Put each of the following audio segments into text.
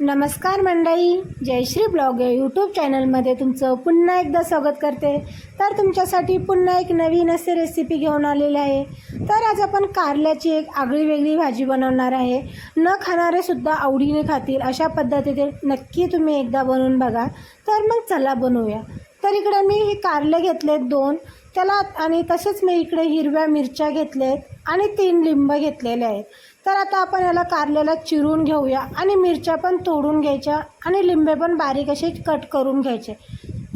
नमस्कार मंडळी जयश्री ब्लॉग या यूट्यूब चॅनलमध्ये तुमचं पुन्हा एकदा स्वागत करते. तर तुमच्यासाठी पुन्हा एक नवीन असे रेसिपी घेऊन आलेली आहे. तर आज आपण कारल्याची एक आगळी वेगळी भाजी बनवणार आहे. न खाणारेसुद्धा आवडीने खातील अशा पद्धतीने नक्की तुम्ही एकदा बनवून बघा. तर मग चला बनवूया. तर इकडे मी हे कारले घेतलेत दोन. त्याला आणि तसेच मी इकडे हिरव्या मिरच्या घेतलेत आणि तीन लिंब घेतलेले आहेत. तर आता आपण याला कारल्याला चिरून घेऊया आणि मिरच्या पण तोडून घ्यायच्या आणि लिंबे पण बारीक असे कट करून घ्यायचे.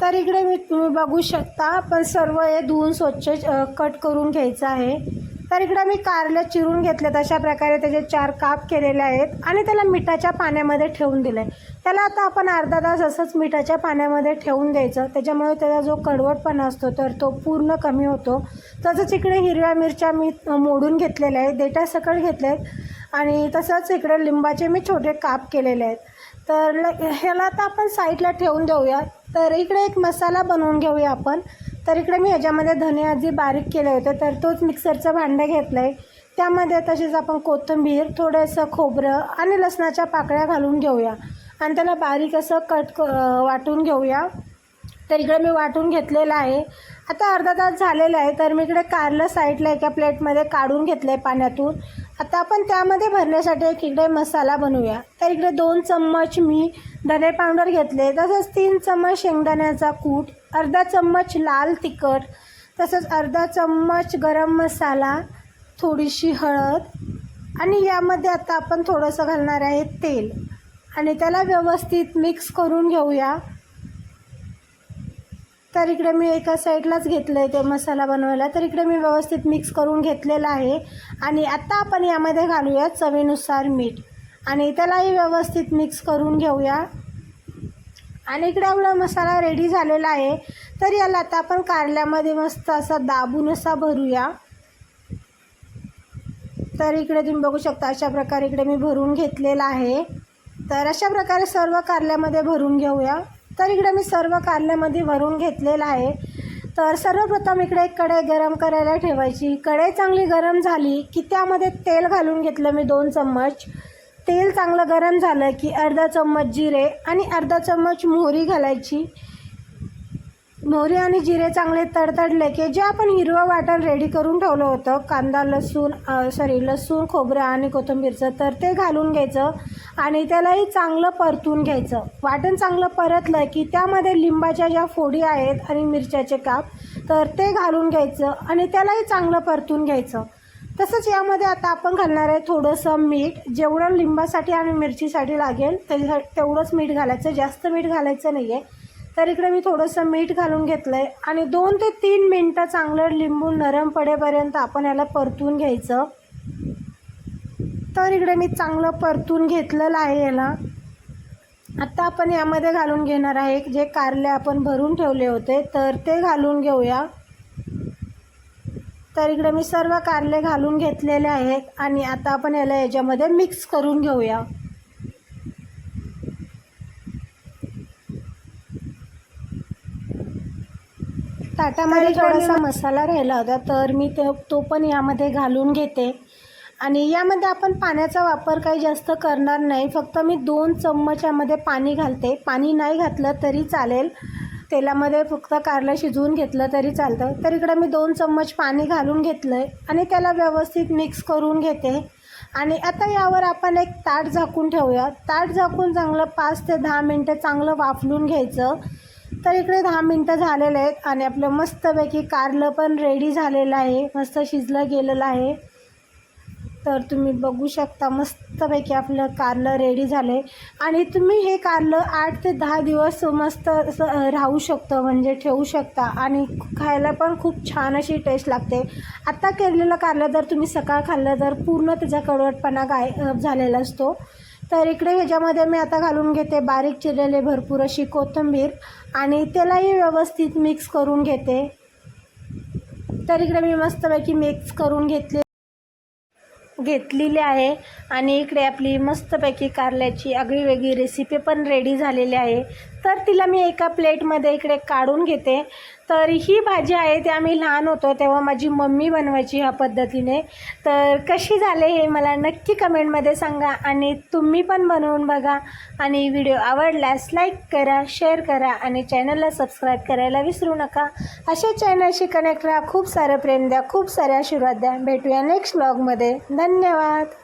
तर इकडे मी तुम्ही बघू शकता पण सर्व हे धुवून स्वच्छ कट करून घ्यायचं आहे. तर इकडे मी कारल्या चिरून घेतलेत. अशा प्रकारे त्याचे चार काप केलेले आहेत आणि त्याला मिठाच्या पाण्यामध्ये ठेवून दिलं आहे त्याला आता आपण अर्धा तास असंच मिठाच्या पाण्यामध्ये ठेवून द्यायचं. त्याच्यामुळे त्याचा जो कडवटपणा असतो तर तो पूर्ण कमी होतो. तसंच इकडे हिरव्या मिरच्या मी मोडून घेतलेल्या आहेत. देठासकट घेतले आहेत आणि तसंच इकडे लिंबाचे मी छोटे काप केलेले आहेत. तर ल- ह्याला आता आपण साईडला ठेवून देऊया. तर इकडे एक मसाला बनवून घेऊया आपण. तर इकडे मी ह्याच्यामध्ये धने आधी बारीक केले होते तर तोच मिक्सरचं भांडं घेतलं आहे त्यामध्ये तसेच आपण कोथिंबीर थोडंसं खोबरं आणि लसणाच्या पाकळ्या घालून घेऊया. आणि त्याला बारीक असं कट क वाटून घेऊया. तर इकडे मी वाटून घेतलेलं आहे. आता अर्धा तास झालेला आहे तर मी इकडे कारलं साईडला एका प्लेटमध्ये काढून घेतलं आहे पाण्यातून. आता आपण त्यामध्ये भरण्यासाठी एक इकडे मसाला बनवूया. तर इकडे दोन चम्मच मी धने पावडर घेतले. तसंच तीन चम्मच शेंगदाण्याचा कूट अर्धा चम्मच लाल तिखट तसंच अर्धा चम्मच गरम मसाला थोडीशी हळद आणि यामध्ये आता आपण थोडंसं घालणार आहे तेल. आणि त्याला व्यवस्थित मिक्स करून घेऊया. तर इकडे मी एका साईडलाच घेतलं आहे ते मसाला बनवायला. तर इकडे मी व्यवस्थित मिक्स करून घेतलेला आहे. आणि आत्ता आपण यामध्ये घालूया चवीनुसार मीठ. आणि त्यालाही व्यवस्थित मिक्स करून घेऊया. आणि इकडे आपला मसाला रेडी झालेला आहे. तर याला आता आपण कारल्यामध्ये मस्त असा दाबून असा भरूया. तर इकडे तुम्ही बघू शकता अशा प्रकारे इकडे मी भरून घेतलेला आहे. तर अशा प्रकारे सर्व कारल्यामध्ये भरून घेऊया. तर इकडे मी सर्व कारल्यामध्ये भरून घेतलेलं आहे. तर सर्वप्रथम इकडे एक कढई गरम करायला ठेवायची. कढई चांगली गरम झाली की त्यामध्ये तेल घालून घेतलं मी दोन चम्मच. तेल चांगलं गरम झालं की अर्धा चम्मच जिरे आणि अर्धा चम्मच मोहरी घालायची. मोहरी आणि जिरे चांगले तडतडले की जे आपण हिरवं वाटण रेडी करून ठेवलं होतं कांदा लसूण सॉरी लसूण खोबरं आणि कोथिंबीरचं तर ते घालून घ्यायचं आणि त्यालाही चांगलं परतून घ्यायचं. वाटण चांगलं परतलं की त्यामध्ये लिंबाच्या ज्या फोडी आहेत आणि मिरच्याचे काप तर ते घालून घ्यायचं आणि त्यालाही चांगलं परतून घ्यायचं. तसंच यामध्ये आता आपण घालणार आहे थोडंसं मीठ. जेवढं लिंबासाठी आणि मिरचीसाठी लागेल त्याच्यासाठी तेवढंच मीठ घालायचं. जास्त मीठ घालायचं नाही आहे तर इकडे मी थोडंसं मीठ घालून घेतलं आहे आणि दोन ते तीन मिनटं चांगलं लिंबू नरम पडेपर्यंत आपण याला परतून घ्यायचं. तर इकडे मी चांगलं परतून घेतलेलं आहे याला. आत्ता आपण यामध्ये घालून घेणार आहे जे कारले आपण भरून ठेवले होते तर ते घालून घेऊया. तर इकडे मी सर्व कारले घालून घेतलेले आहेत आणि आता आपण याला याच्यामध्ये मिक्स करून घेऊया. ताटामध्ये थोडासा मसाला राहिला होता तर मी ते तो पण यामध्ये घालून घेते. आणि यामध्ये आपण पाण्याचा वापर काही जास्त करणार नाही. फक्त मी दोन चम्मच यामध्ये पाणी घालते. पाणी नाही घातलं तरी चालेल. तेलामध्ये फक्त कारलं शिजवून घेतलं तरी चालतं. तर इकडं मी दोन चम्मच पाणी घालून घेतलं आहे आणि त्याला व्यवस्थित मिक्स करून घेते. आणि आता यावर आपण एक ताट झाकून ठेवूया. ताट झाकून चांगलं पाच ते दहा मिनटं चांगलं वाफलून घ्यायचं. तर इकडे दहा मिनटं झालेले आहेत आणि आपलं मस्तपैकी कारलं पण रेडी झालेलं आहे. मस्त शिजलं गेलेलं आहे. तर तुम्ही बघू शकता मस्तपैकी आपलं कारलं रेडी झालं आहे आणि तुम्ही हे कारलं आठ ते दहा दिवस मस्त असं राहू शकतं म्हणजे ठेवू शकता. आणि खायला पण खूप छान अशी टेस्ट लागते. आत्ता केलेलं कारलं जर तुम्ही सकाळ खाल्लं तर पूर्ण त्याचा कडवटपणा गाय झालेला असतो. तर इकडे ह्याच्यामध्ये मी आता घालून घेते बारीक चिरलेले भरपूर अशी कोथिंबीर आणि त्यालाही व्यवस्थित मिक्स करून घेते. तर इकडे मी मस्तपैकी मिक्स करून घेतले घेतलेली आहे. आणि इकडे आपली मस्तपैकी कारल्याची आगळी वेगळी रेसिपी पण रेडी झालेली आहे. तर तिला मी एका प्लेटमध्ये इकडे काढून घेते. तर ही भाजी आहे ते आम्ही लहान होतो तेव्हा माझी मम्मी बनवायची ह्या पद्धतीने. तर कशी झाले हे मला नक्की कमेंटमध्ये सांगा आणि तुम्ही पण बनवून बघा. आणि व्हिडिओ आवडल्यास लाईक करा शेअर करा आणि चॅनलला सबस्क्राईब करायला विसरू नका. अशा चॅनलशी कनेक्ट राहा खूप सारं प्रेम द्या खूप सारे आशीर्वाद द्या. भेटूया नेक्स्ट ब्लॉगमध्ये धन्यवाद.